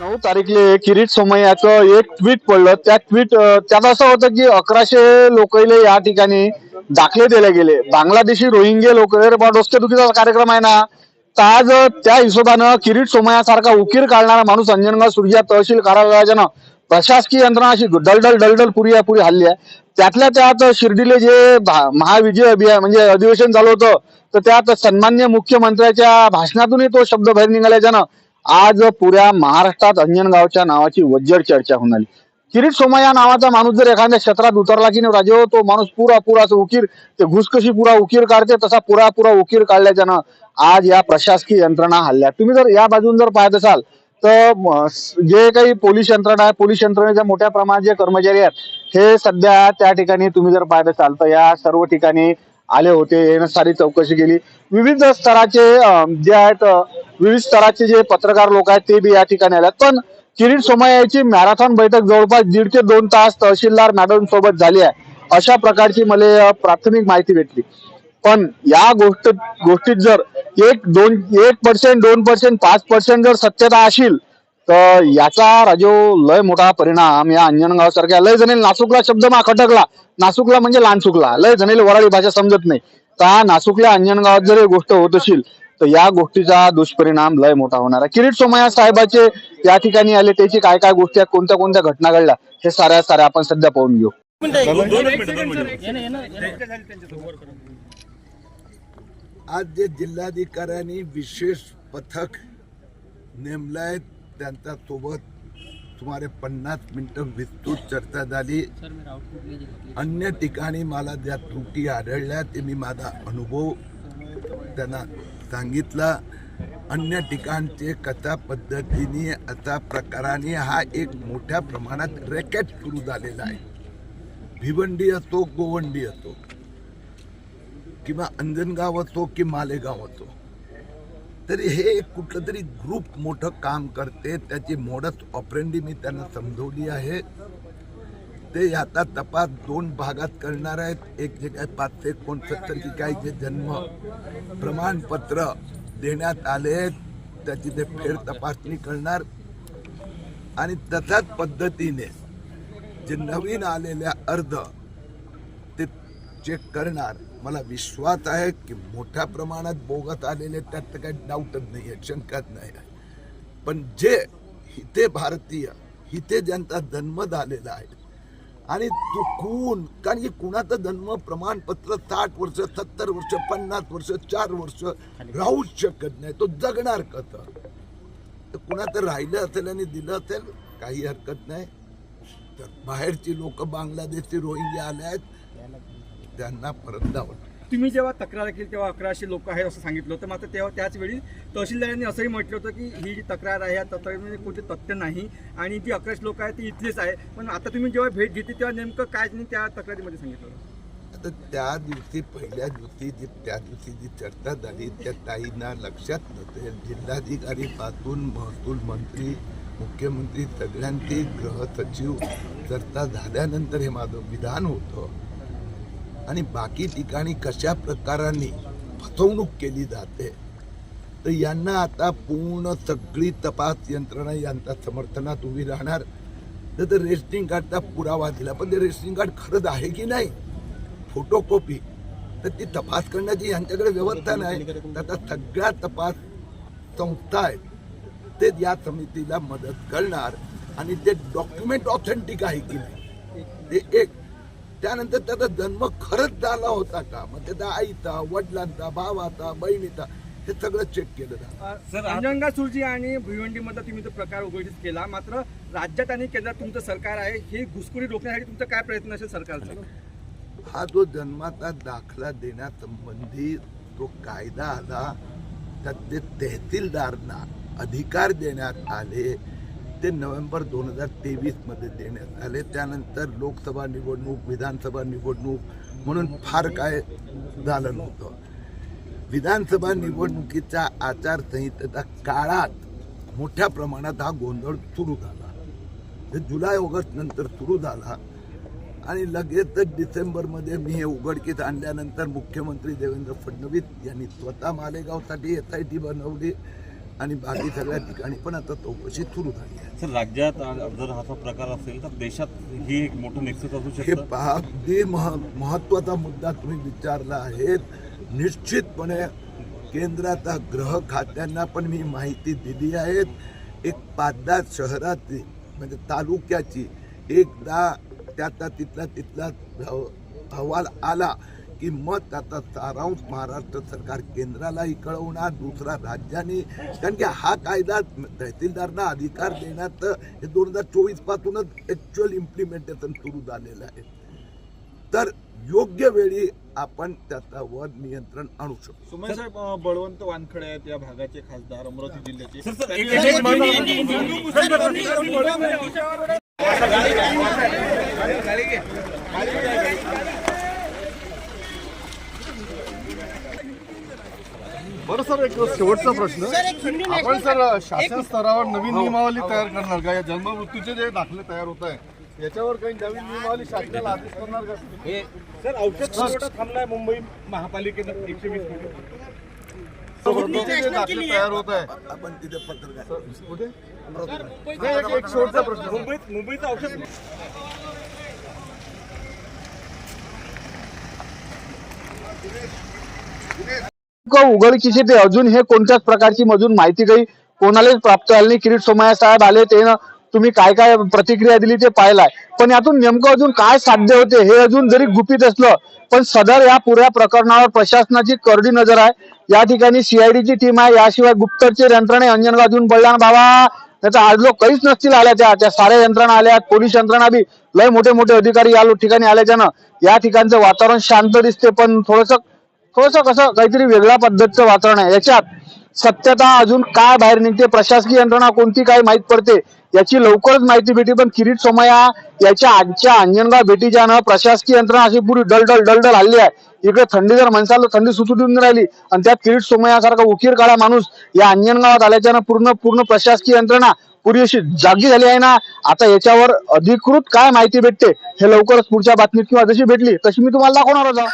नऊ तारीखले किरीट सोमय्याचं एक ट्विट पडलं. त्या ट्विट त्यात असं होतं की अकराशे लोकले या ठिकाणी दाखले दिले गेले. बांगलादेशी रोहिंगे लोक रे दुखीचा डोसकेदुखीचा कार्यक्रम आहे ना. तर आज त्या हिशोबानं किरीट सोमयासारखा उकीर काढणारा माणूस अंजनगाव सुरजा तहसील कार्यालयानं प्रशासकीय यंत्रणा अशी दलदल डलडल पुरी पुरी हल्ली आहे. त्यातल्या त्यात शिर्डीले जे महाविजय अभियान म्हणजे अधिवेशन झालं होतं तर त्यात सन्मान्य मुख्यमंत्र्याच्या भाषणातूनही तो शब्द बाहेर निघाल्याच्यानं आज पुऱ्या महाराष्ट्रात अंजनगावच्या नावाची वज्जड चर्चा होऊन आली. किरीट या नावाचा माणूस जर एखाद्या क्षेत्रात उतरला की नाही राजे हो, तो माणूस पुरा पुरा असं उकीर ते घुसकशी पुरा उकीर काढते तसा पुरा पुरा उकीर काढल्याच्यानं आज या प्रशासकीय यंत्रणा हल्ल्या. तुम्ही जर या बाजून जर पाहत असाल तर जे काही पोलीस यंत्रणा आहे पोलीस यंत्रणेच्या मोठ्या प्रमाणात जे कर्मचारी आहेत हे सध्या त्या ठिकाणी तुम्ही जर पाहत असाल तर या सर्व ठिकाणी आले होते यानं सारी चौकशी केली. विविध स्तराचे जे आहेत विविध स्तराचे जे पत्रकार लोक आहेत ते बी या ठिकाणी आले पण किरीट सोमय्याची मॅरेथॉन बैठक जवळपास दीड ते दोन तास तहसीलदार मॅडम सोबत झाली आहे. अशा प्रकारची मला प्राथमिक माहिती भेटली. पण या गोष्ट गोष्टीत जर एक दोन एक पर्सेंट दोन पर्सेंट पाच पर्सेंट जर सत्यता असेल तर याचा राजो लय मोठा परिणाम या अंजनगाव सारख्या लय जणेल नासुकला शब्द मा खटकला. नासुकला म्हणजे लांचुकला लय जणेल वराळी भाषा समजत नाही. तर नासुकल्या अंजनगावात जर ही गोष्ट होत असेल तर या गोष्टीचा दुष्परिणाम लय मोठा होणार आहे. किरीट सोमया साहेबाचे या ठिकाणी आले त्याची काय काय गोष्टी आहेत कोणत्या कोणत्या घटना घडल्या हे साऱ्या साऱ्या आपण सध्या पाहून घेऊ. आज जे जिल्हाधिकाऱ्यांनी विशेष पथक नेमलंय त्यांच्यासोबत सुमारे पन्नास मिनिटं विस्तृत चर्चा झाली. अन्य ठिकाणी मला ज्या त्रुटी आढळल्या ते मी माझा अनुभव त्यांना सांगितला. अन्य ठिकाणचे कथा पद्धतीने असा प्रकाराने हा एक मोठ्या प्रमाणात रॅकेट सुरू झालेला आहे. भिवंडी असो गोवंडी असो किंवा अंजनगाव असो की मालेगाव असो तरी हे एक कुठलं तरी ग्रुप मोठं काम करते. त्याची मोडस ऑपरेंडी मी त्यांना समजवली आहे. ते आता तपास दोन भागात करणार आहेत. एक जे काय पाचशे एकोणसत्तर की जे जन्म प्रमाणपत्र देण्यात आले आहेत, त्याची ते फेर तपासणी करणार. आणि तशाच पद्धतीने जे नवीन आलेल्या अर्ज ते चेक करणार. मला विश्वास आहे की मोठ्या प्रमाणात बोगत आलेले त्यात तर काही डाऊटच नाही आहे शंकाच नाही आहे पण जे हिते भारतीय हिते ज्यांचा जन्म झालेला आहे आणि चुकून कारण की कुणाचं जन्म प्रमाणपत्र साठ वर्ष सत्तर वर्ष पन्नास वर्ष चार वर्ष राहूच शकत नाही. तो जगणार कसं? तर कुणाचं राहिलं असेल आणि दिलं असेल काही हरकत नाही. तर बाहेरची लोक बांगलादेशची रोहिंगे आले आहेत त्यांना परत जावं तुम्ही जेव्हा तक्रार केली तेव्हा अकराशे लोक आहेत असं सांगितलं होतं. मात्र तेव्हा त्याच वेळी तहसीलदारांनी असंही म्हटलं होतं की ही जी तक्रार आहे या तक्रारीमध्ये कोणते तथ्य नाही आणि जी अकराशे लोक आहेत ती इथलीच आहे पण आता तुम्ही जेव्हा भेट घेतली तेव्हा नेमकं काय त्यांनी त्या तक्रारीमध्ये सांगितलं आता त्या दिवशी पहिल्या दिवशी जी त्या दिवशी जी चर्चा झाली त्या ताईंना लक्षात नसेल. जिल्हाधिकारीपासून महसूल मंत्री मुख्यमंत्री सगळ्यांची गृह सचिव चर्चा झाल्यानंतर हे माझं विधान होतं. आणि बाकी ठिकाणी कशा प्रकाराने फसवणूक केली जाते तर यांना आता पूर्ण सगळी तपास यंत्रणा यांच्या समर्थनात उभी राहणार. तर ते रेस्टिंग कार्डचा पुरावा दिला पण ते रेशनिंग कार्ड खरंच आहे की नाही? फोटोकॉपी. तर ती तपास करण्याची यांच्याकडे व्यवस्था नाही. तर आता सगळ्या तपास संस्था आहेत ते या समितीला मदत करणार. आणि ते डॉक्युमेंट ऑथेंटिक आहे की नाही? ते एक त्यानंतर त्याचा जन्म खरंच झाला होता का? मग त्याचा आईचा वडिलांचा भावाचा बहिणीचा हे सगळं चेक केलं जातं. अंजनगा सुरजी आणि भिवंडीमध्ये तुम्ही तो प्रकार उघडीस केला. मात्र राज्यात आणि केंद्रात तुमचं सरकार आहे ही घुसखोरी रोखण्यासाठी तुमचा काय प्रयत्न असेल सरकारचा? हा जो जन्माचा दाखला देण्यासंबंधी जो कायदा आला त्यात ते तहसीलदारांना अधिकार देण्यात आले ते नोव्हेंबर दोन हजार तेवीसमध्ये देण्यात आले. त्यानंतर लोकसभा निवडणूक विधानसभा निवडणूक म्हणून फार काय झालं नव्हतं. विधानसभा निवडणुकीच्या आचारसंहितेच्या काळात मोठ्या प्रमाणात हा गोंधळ सुरू झाला. ते जुलै ऑगस्ट नंतर सुरू झाला आणि लगेचच डिसेंबरमध्ये मी हे उघडकीत आणल्यानंतर मुख्यमंत्री देवेंद्र फडणवीस यांनी स्वतः मालेगावसाठी एस आय टी बनवली. आणि बाकी सगळ्या ठिकाणी पण आता चौकशी सुरू झाली आहे. सर राज्यात जर असा प्रकार असेल तर देशात ही एक मोठं नेक्सस असू हे शकतं? पहा अगदी मह महत्त्वाचा मुद्दा तुम्ही विचारला आहे निश्चितपणे केंद्राचा गृह खात्यांना पण मी माहिती दिली आहे. एक पाच दहा शहराची म्हणजे तालुक्याची एकदा त्याचा तिथला तिथला अह- अहवाल आला की मग त्याचा सारांश महाराष्ट्र सरकार केंद्रालाही कळवणार दुसरा राज्यांनी कारण की हा कायदा तहसीलदारांना अधिकार देण्यात हे दोन हजार चोवीस पासूनच ऍक्च्युअल इम्प्लिमेंटेशन सुरू झालेलं आहे तर योग्य वेळी आपण त्याच्यावर नियंत्रण आणू शकतो साहेब बळवंत वानखडे आहेत या भागाचे खासदार अमरावती जिल्ह्याचे सर सर एक- एक- बरं सर एक शेवटचा प्रश्न. आपण सर शासन स्तरावर नवीन नियमावली तयार करणार का? या जन्ममृत्यूचे जे दाखले तयार होत आहे याच्यावर काही नवीन नियमावली शासनाला आदेश करणार का? सर औषध पुरवठा थांबलाय मुंबई महापालिकेनं एकशे वीस कोटी. जन्ममृत्यूचे जे दाखले तयार होत आहे आपण तिथे पत्रकार. कुठे? नाही, एक- एक शेवटचा प्रश्न मुंबईत मुंबईचं औषध उघडकीशी ते अजून हे कोणत्याच प्रकारची मजून माहिती काही कोणालाच प्राप्त झाली नाही. किरीट सोमय्या साहेब आले ते ना तुम्ही काय काय प्रतिक्रिया दिली ते पाहिलाय. पण यातून नेमकं अजून काय साध्य होते हे अजून जरी गुपित असलं पण सदर या पुऱ्या प्रकरणावर प्रशासनाची करडी नजर आहे. या ठिकाणी सीआयडीची टीम आहे. याशिवाय गुप्तचर यंत्रणा अंजनगाव अजून बळल्यान बाबा त्याचा आज लोक काहीच नसतील आल्या त्या त्या साऱ्या यंत्रणा आल्या पोलीस यंत्रणा बी. लय मोठे मोठे अधिकारी या ठिकाणी ठिकाणी आल्याच्यानं या ठिकाणचं वातावरण शांत दिसते पण थोडस हो, थोडस कसं काहीतरी वेगळ्या पद्धतीचं वातावरण आहे. याच्यात सत्यता अजून काय बाहेर निघते प्रशासकीय यंत्रणा कोणती काय माहीत पडते याची लवकरच माहिती भेटी. पण किरीट सोमय्या याच्या आजच्या अंजनगाव भेटीच्यानं प्रशासकीय यंत्रणा अशी पुरी डलडल डलडल हल्ली आहे. इकडे थंडी जर माणसाला थंडी सुटून देऊन राहिली आणि त्यात किरीट सोमय्यासारखा उकीर काळा माणूस या अंजनगावात आल्याच्यानं पूर्ण पूर्ण प्रशासकीय यंत्रणा पुरी अशी जागी झाली आहे ना आता याच्यावर अधिकृत काय माहिती भेटते हे लवकरच पुढच्या बातमीत किंवा जशी भेटली तशी मी तुम्हाला दाखवणार होतो.